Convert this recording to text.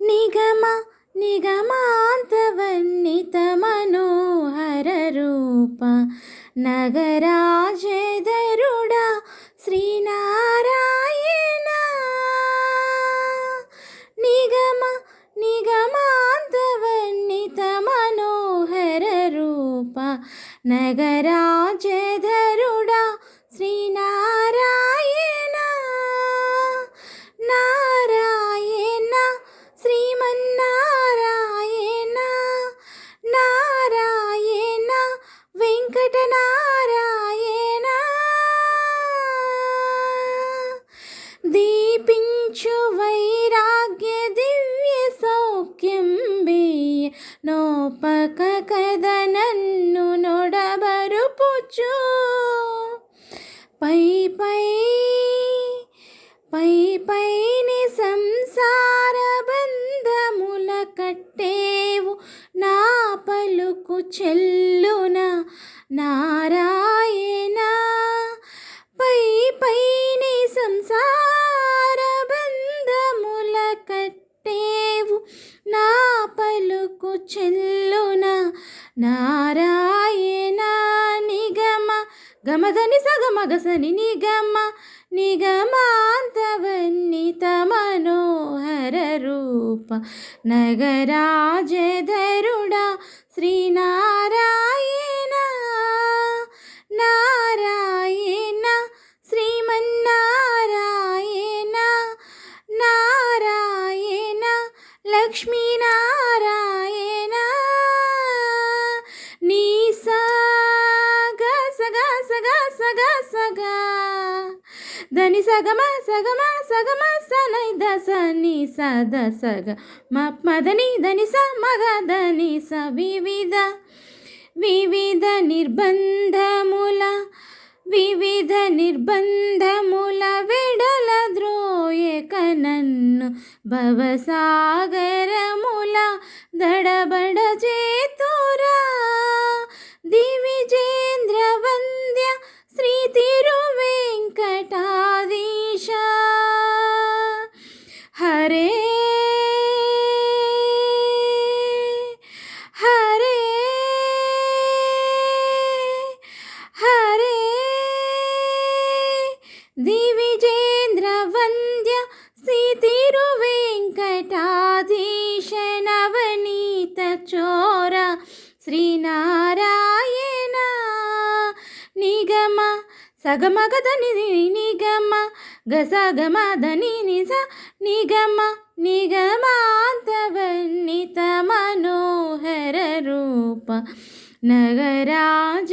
నిగమ నిగమాంతవర్ణిత మనోహర రూప నగరాజధరుడా శ్రీనారాయణ. నిగమ నిగమాంతవర్ణిత మనోహర రూప నగరాజధరుడా నొడబరుపుచు పై పై పై పైని సంసార బంధముల కట్టేవు. నా పలుకు చెల్లున నారాయణ. పై పైని సంసార బంధముల కట్టేవు. నా పలుకు చెల్లున నా గమదని సగమగసని నిగమ నిగమాంతవన్నిత మనోహర రూప. నగరాజధరుడా శ్రీనారాయణ నారాయణ శ్రీమన్నారాయణ నారాయణ లక్ష్మీనారాయణ. దని సగమ సగమ సగమ సనై దస ని స ద సగ. మ మదని దని స మగ దని స. వివిధ వివిధ నిర్బంధముల వివిధ నిర్బంధముల వెడల ద్రోయక నన్ను భవసాగరముల దడబడ చేతురా దివిజేంద్రవ दिविजेन्द्रवन्द्य स्थितिरुवेङ्कटाधीशनवनीतचोर श्रीनारायण निगम सगमगधनि निगम ग सगमधनि निगम निगमाधवनितमनोहररूप नगराज